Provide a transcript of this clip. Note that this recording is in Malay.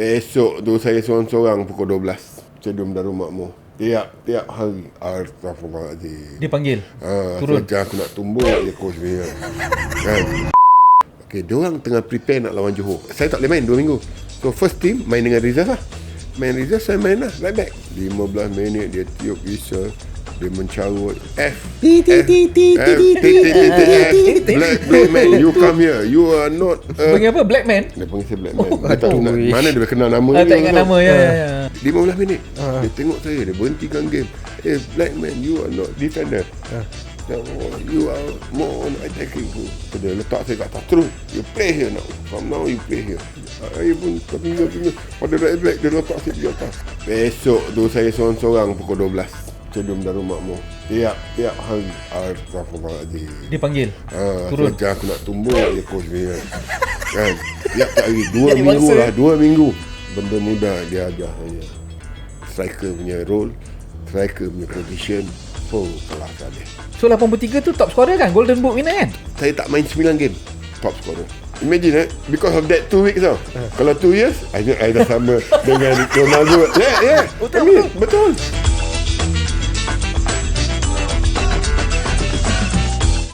Besok tu saya seorang-seorang pukul 12 Stadium Darul Makmur Tiap-tiap hari. Astaghfirullahaladzim Dia panggil. ha, Turun. Turun aku nak tumbuk je coach punya kan? Okay, diorang tengah prepare nak lawan Johor. Saya tak boleh main 2 minggu. So first team main dengan reserve lah. Main reserve saya main lah. Right back. 15 minit dia tiup whistle Dia mencarut F. Ti, ti, F, ti, ti, F, ti, T, ti, T, T, T, F. ti, ti. Black, black man You come here. You are not Panggil apa? Black man? Dia panggil saya black man. Dia tak nak, Mana dia kenal nama Ah, ni, tak ingat nama ya. ya, ya. 15 minit. Dia tengok saya Dia berhentikan game. Eh black man You are not defender Dia, oh, You are more on attacking so, Dia letak saya kat atas Terus. You play here now. From now you play here. Saya pun tertinggal-tinggal Pada right back Dia letak saya di atas. Besok tu saya seorang-seorang Pukul 12 Stadium Darul Makmur Tiap-tiap hari Astaghfirullahaladzim Dia panggil. Ha, Turun. Turun. aku nak tumbuk je coach punya. Kan? Tiap tak hari dua Jadi minggu lah, dua minggu. Benda mudah dia ajar saya. Striker punya role, striker punya position. Oh, kelas ada. So 83 tu top scorer kan? Golden Boot winner kan? Saya tak main 9 game. Top scorer. Imagine eh, because of that 2 weeks tau. Kalau 2 years, I, I dah sama dengan Ronaldo. Yeah, yeah. Betul, I mean, betul.